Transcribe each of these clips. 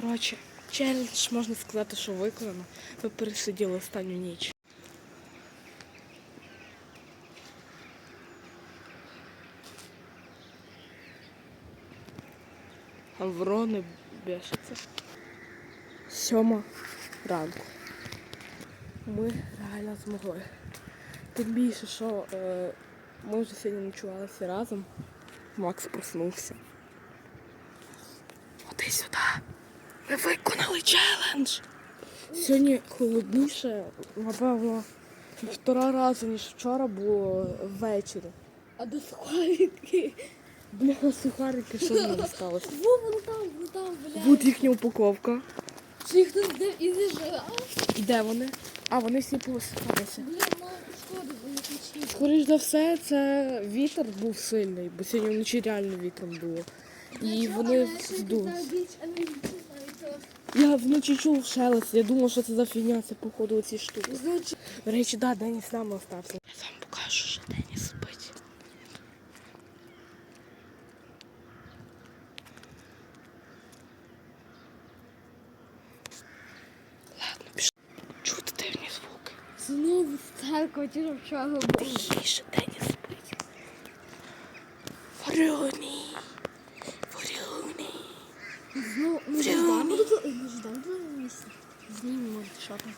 Коротше, челендж можна сказати, що виконано. Ви пересиділи останню ніч. А ворони бешаться. Сьома ранку. Ми реально змогли. Тим більше, що е, ми вже сьогодні ночували всі разом. Макс проснувся. Ходи сюди. Ми виконали челендж. Сьогодні холодніше, напевно, півтора рази, ніж вчора було ввечері. А до сухарики? Бля, сухарики, що ними сталося? Во, вон там, вон там, бля. Тут їхня упаковка. Чи їх хтось де і зажав? І де вони? А, вони всі посипалися. Бля, мам, шкода, бо не. Скоріш за все, це вітер був сильний, бо сьогодні вночі реально вітром було. І вони здулися. Я вночі чув шелест, я думав, що це за фігня, це походу ці штуки. Значить, До речі, да, Деніс з нами остався. Я вам покажу, що Деніс спить. Ладно, пішли. Чути дивні звуки. знову церква, ті, вчора. Тихіше, Деніс спить. Ворони. Ворони. Знову, ми ж Прямо. там тут, ми ж там тут місце. Знімемо, що там.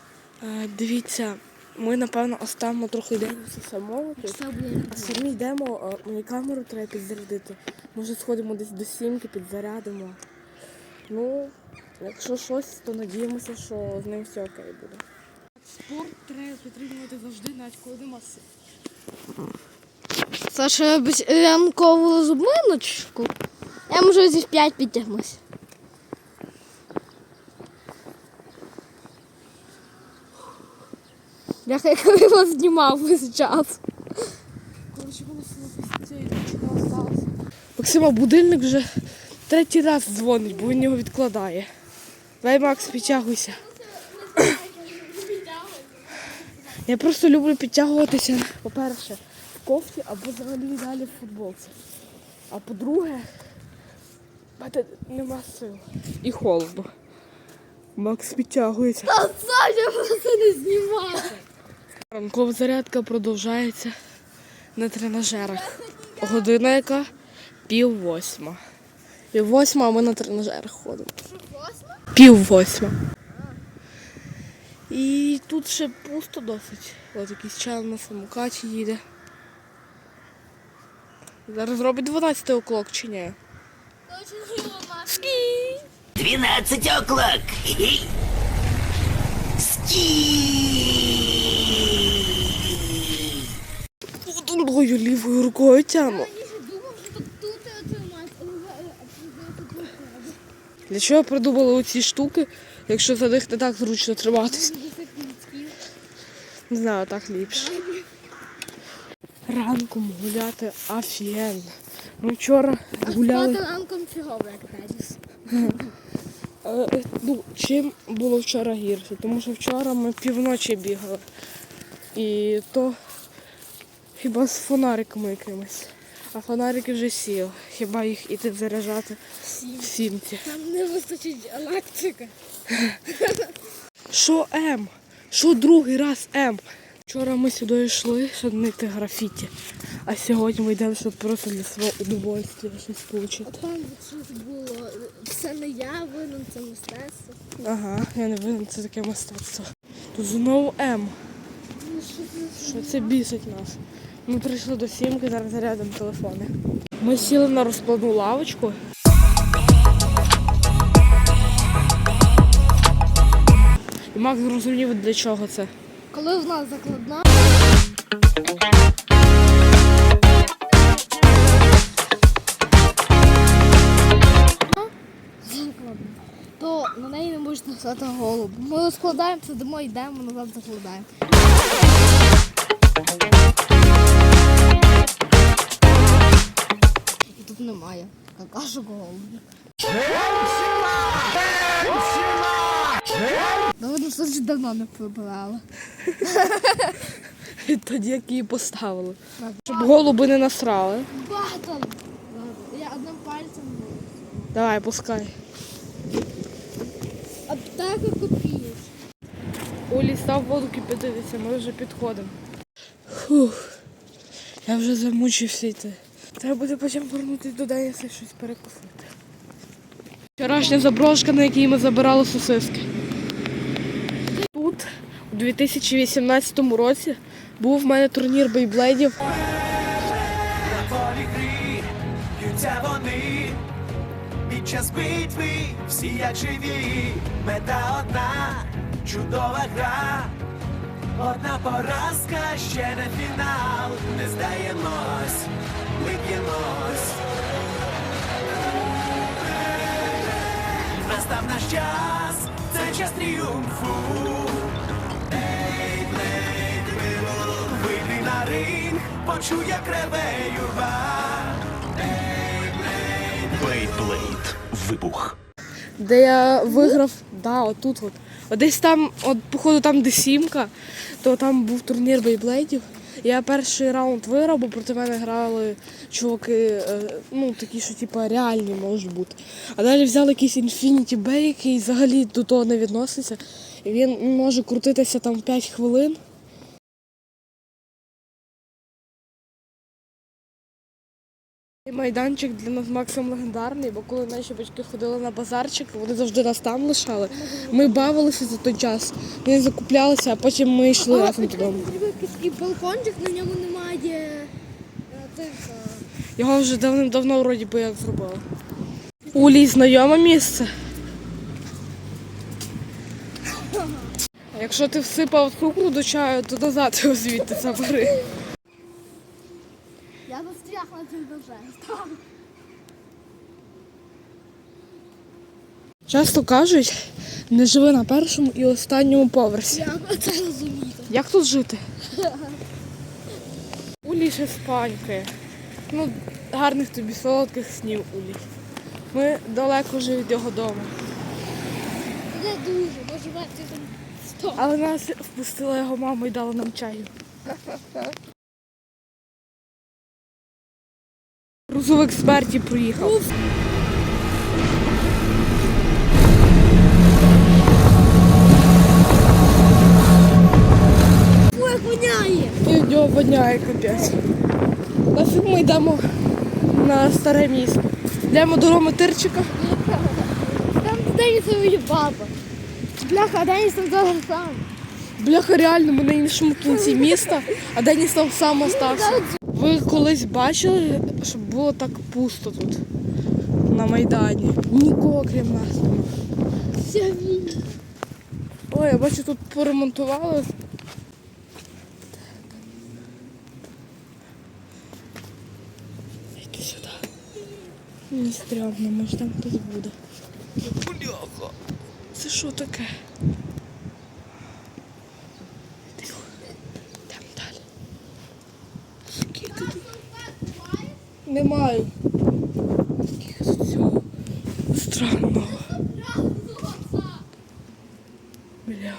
Е, дивіться, ми напевно оставимо трохи Деніса самого. А самі йдемо, а, мені камеру треба підзарядити. Може сходимо десь до сімки, підзарядимо. Ну, якщо щось, то надіємося, що з ним все окей буде. Спорт треба підтримувати завжди, навіть коли нема сил. Саша ранкову зубиночку. Я можу зі 5 підтягнусь. Я коли вас знімав весь час. Коротше. Максима, будильник вже третій раз дзвонить, бо він його відкладає. Давай, Макс, підтягуйся. Я просто люблю підтягуватися, по-перше, в кофті або взагалі далі в футболці. А по-друге, в мене нема сил. І холодно. Макс підтягується. Та Саша просто не знімає. Ранкова зарядка продовжається на тренажерах. Година яка пів восьма. Пів восьма, а ми на тренажерах ходимо. Пів восьма. І тут ще пусто досить. Ось якийсь чел на самокаті їде. Зараз робить 12 оклок чи ні? Скі! 12 o'clock. Хе-хе. Ски. Одною лівою рукою тяну. Я думав, що тут тут отримають, але Для чого придумали оці штуки, якщо за них не так зручно триматись? Не знаю, так ліпше. Ранком гуляти офігенно. Ми вчора гуляли. Спати ранком Е, ну, чим було вчора гірше? Тому що вчора ми півночі бігали. І то хіба з фонариками якимись. А фонарики вже сіли. Хіба їх іти заряджати в сімці. Там не вистачить електрики. Що М? Що другий раз М? Вчора ми сюди йшли, щоб знайти графіті. А сьогодні ми йдемо, щоб просто для свого удовольствия щось отримати. Там щось було. Це не я винен, це мистецтво. Ага, я не винен, це таке мистецтво. Тут знову М. Ну? Що це бісить нас. Ми прийшли до сімки, зараз зарядимо телефони. Ми сіли на розкладну лавочку. І Макс зрозумів, для чого це. Коли в нас закладна. То на неї не можуть написати голуб. Ми розкладаємо, сидимо, йдемо, назад закладаємо. Немає какашок голубів. Ну, видно, що ж давно не прибирали. Тоді як її поставили. Щоб голуби не насрали. Багато. Я одним пальцем. Давай, пускай. Аптека копієць. Олі став воду кипятитися, ми вже підходимо. Фух. Я вже замучився йти. Треба буде потім повернутися Деніса і щось перекусити. Вчорашня заброшка, на якій ми забирали сосиски. Тут, у 2018 році, був в мене турнір бейблейдів. полі грі, б'ються вони під час битви, всі як живі, мета одна, чудова гра, одна поразка, ще не фінал, ми. Настав наш час, це час тріумфу. Вийди на ринг, почуй, як реве юрба. Бейблейд. Вибух. де я виграв, да, отут от. От десь там, от, походу, там де сімка, то там був турнір бейблейдів. Я перший раунд виробив, проти мене грали чуваки, е, ну такі, що типу, реальні можуть бути. А далі взяли якийсь Infinity Bay, який взагалі до того не відноситься. І він може крутитися там 5 хвилин. Майданчик для нас максимум легендарний, бо коли наші батьки ходили на базарчик, вони завжди нас там лишали. Ми бавилися за той час, вони закуплялися, а потім ми йшли разом додому. І балкончик, на ньому немає е, тих. Його вже давним-давно вроді би як зробили. Улій знайоме місце. А якщо ти всипав цукру до чаю, то назад його звідти забери. Я застряг на цих. Часто кажуть, не живи на першому і останньому поверсі. Як це розуміти? Як тут жити? Улій ще спанькає. Ну, гарних тобі солодких снів, Улій. Ми далеко вже від його дому. Не дуже, може там сто. Але нас впустила його мама і дала нам чаю. Грузовик експертів приїхав. Ой, воняє! І в нього воняє капець. Нафіг ми йдемо на старе місто. Йдемо до Роми Тирчика. Там Денісові баба. Бляха, а Деніс там зараз сам. Бляха, реально, ми на іншому кінці міста, а Деніс там сам остався. Ви колись бачили, щоб було так пусто тут, на Майдані. Нікого крім нас. Вся. Ой, я бачу, тут поремонтували. Йди сюди. Мені стрьомно, може там хтось буде. Бляха. Це що таке? Тихо. Йдемо далі. Скільки тут? Немає. Цього странного. Бляха.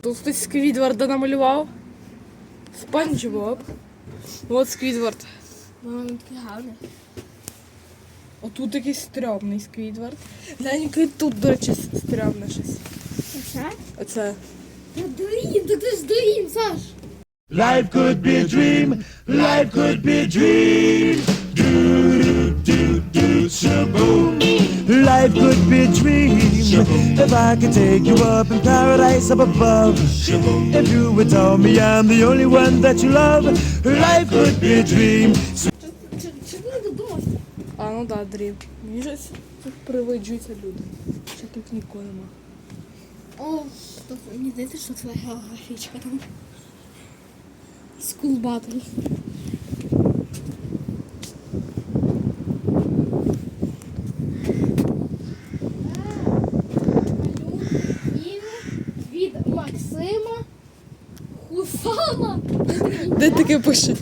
Тут хтось Сквідварда намалював. Спанч Боб. От Сквідвард. Мама він такий гарний. Отут якийсь стрьомний Сквідвард. Глянь, який тут, до речі, стрьомне щось. Це? Оце. Та Дурін, так ти ж дурін, Саш. Life could be a dream. Life could be a dream. Do do do do shaboom. Life could be a dream. If I could take you up in paradise up above. If you would tell me I'm the only one that you love. Life could be a dream. Ну да, дрім. Мені щось тут привиджуються люди. Чи тут нікого нема. О, то мені здається, що це географічка там. School battle. від Максима Хусана Де таке пише?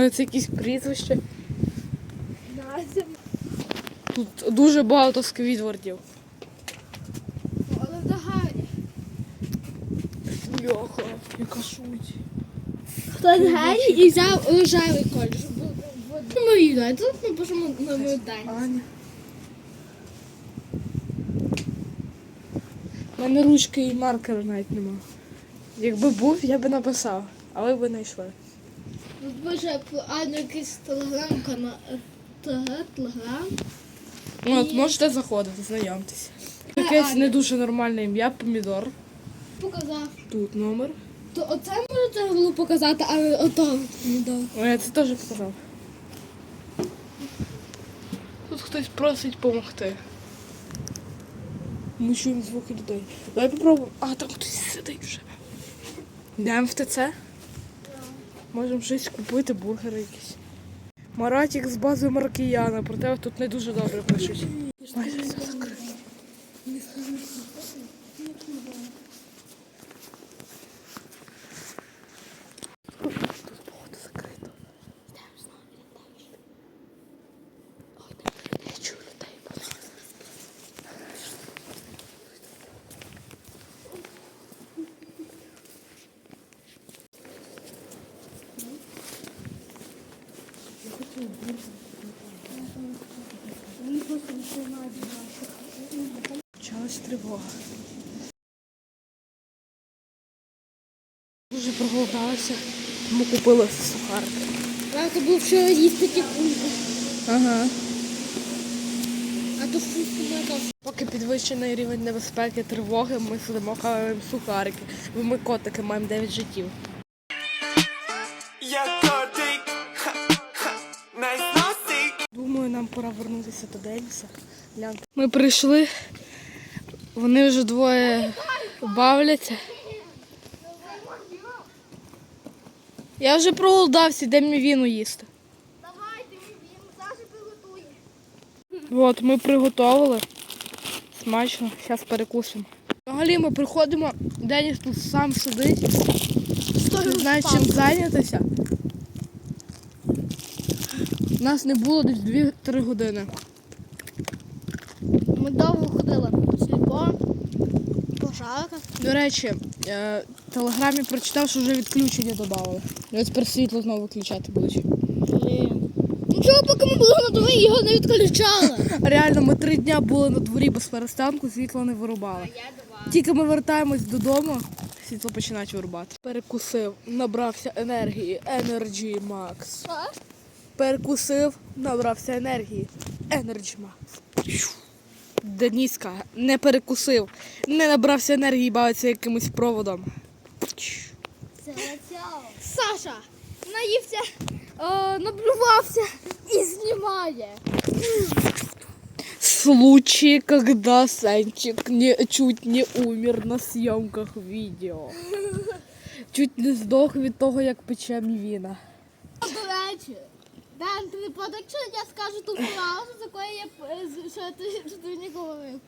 Може це якісь прізвище. Тут дуже багато сквідвардів. Але вдогані. Йоха, яка шуть. Хтось Гаррі і взяв рожевий колір. Ну, ми їдемо, тут ми пишемо номер дані. У мене ручки і маркера навіть нема. Якби був, я би написав, але ви не йшли. Про Аню якийсь телеграм-канал. Телеграм. Ну, от можете заходити, знайомтесь. Якесь не дуже нормальне ім'я, помідор. Показав. Тут номер. То оце можете було показати, а ото не дав. О, я це теж показав. Тут хтось просить допомогти. Ми чуємо звуки людей. Давай попробуємо. А, там хтось сидить вже. Йдемо в ТЦ? Можемо щось купити, бургери якісь. Маратік з бази Маркіяна, проте тут не дуже добре пишуть. Майже все закрито. Тут походу закрито. Я чую людей, будь ласка. Почалась тривога. Дуже проголодалася, тому купила сухарики. Я то був вчора їсти ті кульки. Ага. А то фу Поки підвищений рівень небезпеки, тривоги, ми сидимо хаваємо сухарики, бо ми котики маємо 9 життів. Пора вернутися до Деніса. Гляньте. Ми прийшли, вони вже двоє бавляться. Я вже проголодався, де мені віну їсти. Давайте, він Саша приготує. От, ми приготували. Смачно, зараз перекусимо. Взагалі ми приходимо, Деніс тут сам сидить, не знає чим зайнятися. Нас не було десь 2-3 години. Ми довго ходили. Сліпо, пожарка. До речі, е, в телеграмі прочитав, що вже відключення додали. Я тепер світло знову виключати будуть. Блін. Нічого, поки ми були на дворі, його не відключали. Реально, ми три дня були на дворі без перестанку, світло не вирубали. Тільки ми вертаємось додому, світло починають вирубати. Перекусив, набрався енергії. Energy Max. Перекусив, набрався енергії. Energy Max. Деніска не перекусив, не набрався енергії, бавиться якимось проводом. Саша наївся, е, наблювався і знімає. Случай, когда Санчик не, чуть не умер на съемках видео. Чуть не здох від того, як пече мівіна. Дан, ти не проти, якщо я скажу ту фразу, з якої я е, що ти, що ти мені говорив.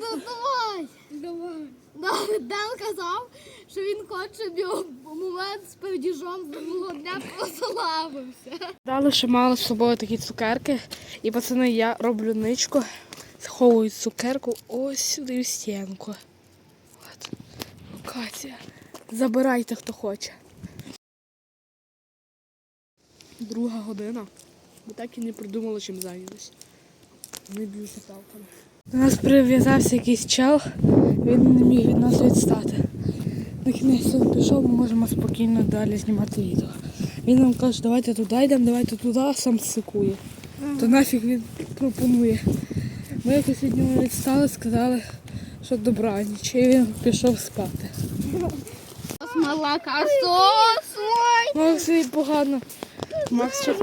Ну давай. Давай. Да, Дан казав, що він хоче, щоб його момент з передіжом з минулого дня прославився. Дали ще мали з собою такі цукерки. І пацани, я роблю ничку, сховую цукерку ось сюди в стінку. От. Локація. Забирайте, хто хоче. Друга година. Ми так і не придумали, чим зайнятися. Не б'юся палками. До нас прив'язався якийсь чел, він не міг від нас відстати. На кінець він пішов, ми можемо спокійно далі знімати відео. Він нам каже, давайте туди йдемо, давайте туди, а сам сикує. То нафіг він пропонує. Ми якось від нього відстали, сказали, що добраніч, і він пішов спати. Молока сос. Макс і погано. Макс ще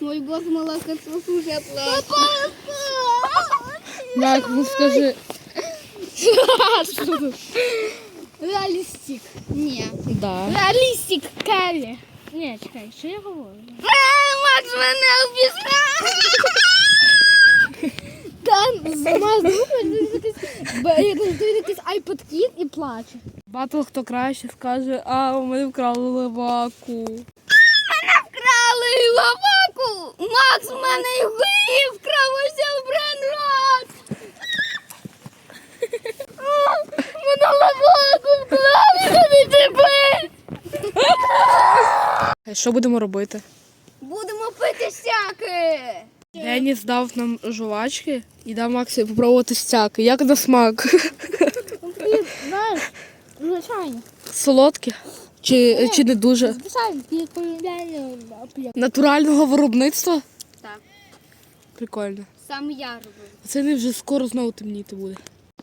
Мой бог молока сос уже плачет. Макс, ну скажи. Реалістик. Ні. Да. Реалістик Келлі. Ні, чекай, що я говорю? Макс мене обізнав! Там думаєш, якийсь, б- якийсь- якийсь iPod Kid і плаче. Батл хто краще скаже, а мене вкрали леваку. Вкрали лаваку! Макс, в мене його вкрав ось Брен Рот! Минула воду вклали, не тебе! Що будемо робити? Будемо пити всяке! Деніс дав нам жувачки і дав Максі попробувати стяки. Як на смак? Знаєш, звичайно. Солодкі? Чи, чи не дуже? Звичайно, ти Натурального виробництва? Так. Прикольно. Сам я роблю. Це не вже скоро знову темніти буде.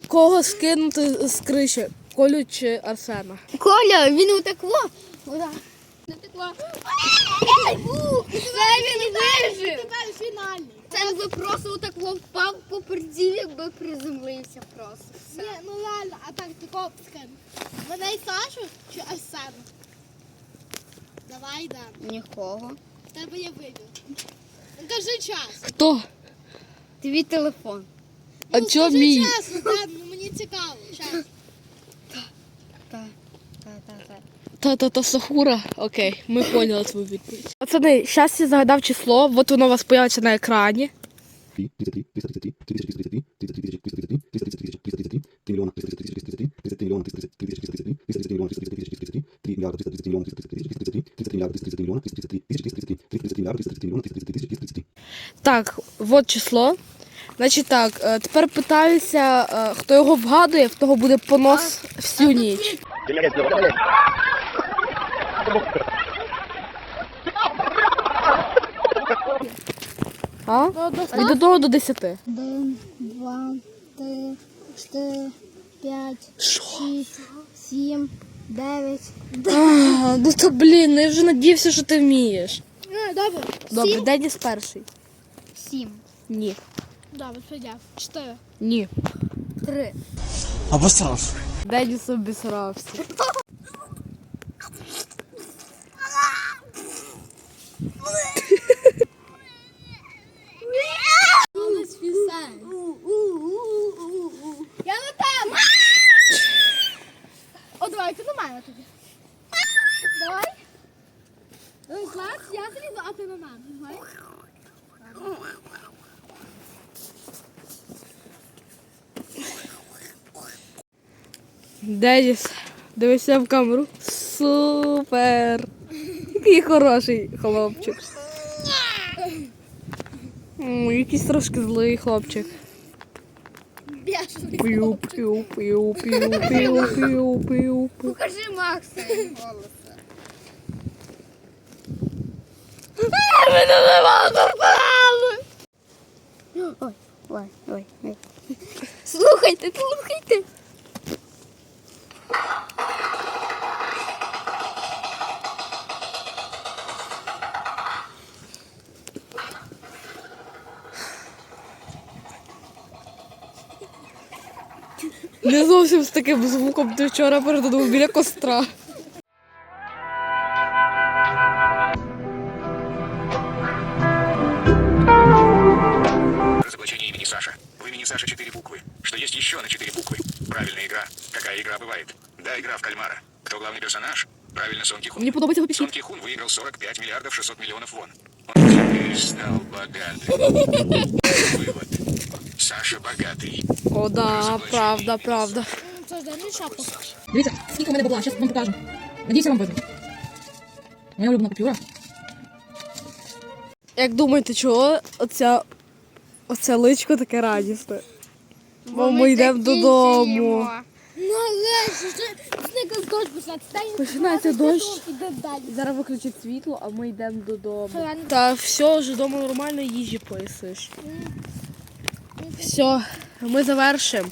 Кого скинути з криші? Колю чи Арсена? Коля, він отак Вода. Це просто утекло, впав по приділі, якби приземлився просто. Ні, ну ладно, а так тако скажи. Мене? Давай, да. Нікого. Тебе є вибір. Ну, Кажи час. Хто? Твій телефон. А ну, скажи мій? час, ну, так, ну, мені цікаво. Час. Так, так, так, так. Та-та-та Сахура. Окей, ми поняли твою відповідь. Пацани, щас я загадав число, от воно у вас появиться на екрані. 33, 333, 333, 333, 333, 333, 333, 3 миллиона 333, 33 333, 333 миллиона 333, 3 миллиарда 333 миллиона 333, 33 миллиарда 333 миллиона 333, 333, 333 миллиарда 333 миллиона 333, 333. Так, от число. Значить так, е, тепер питаюся, е, хто його вгадує, в того буде понос всю ніч. А? Від 1 до 10. Один, два, три, чотири, п'ять, Що? шість, сім, дев'ять. А, ну то блін, ну я вже надіявся, що ти вмієш. Добре. Добре, Деніс перший. Сім. Ні. Добре, подяк. Чотири. Ні. Три. Обосрався. Деніс обісрався. Я на тебе. О, давай, ти на мене тоді. Давай. Давай, клас, я злізу, а ти на мене. Давай. Деніс, дивися в камеру. Супер! Який хороший хлопчик. М, якийсь трошки злий хлопчик. Пиу, пиу, пиу, пиу, пиу, пиу, пиу. Покажи Макса голоса. Ой, ой, ой, ой. Слухайте, слухайте. Не зовсім з таким звуком ти вчора передадав біля костра. Разоблачение имени Саша. В имени Саша четыре буквы. Что есть еще на четыре буквы? Правильная игра. Какая игра бывает? Да, игра в кальмара. Кто главный персонаж? Правильно, Сон Кихун. Мені подобається його Сон пісні. Кихун выиграл 45 миллиардов 600 миллионов вон. Он теперь стал богатым. Вывод. Саша богатый. О, да, правда, правда. Це ж не шапка. Дивіться, скільки у мене бабла, зараз вам покажу. Надіюся, вам видно. Моя улюблена купюра. Як думаєте, чого оця, оце личко таке радісне? Бо ми йдемо додому. Нарешті, з дощ починається. Починається дощ. Зараз виключить світло, а ми йдемо додому. Та все, вже вдома нормально їжі поїсиш. Все, ми завершимо.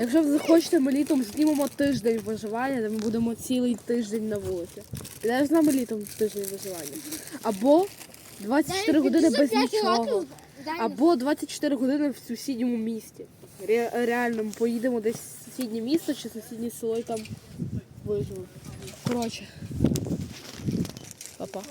Якщо ви захочете, ми літом знімемо тиждень виживання, де ми будемо цілий тиждень на вулиці. Підеш з нами літом тиждень виживання. Або 24 години без нічого. Або 24 години в сусідньому місті. Ре- Реально, ми поїдемо десь сусіднє місто чи сусіднє село і там виживемо. Коротше. Па-па.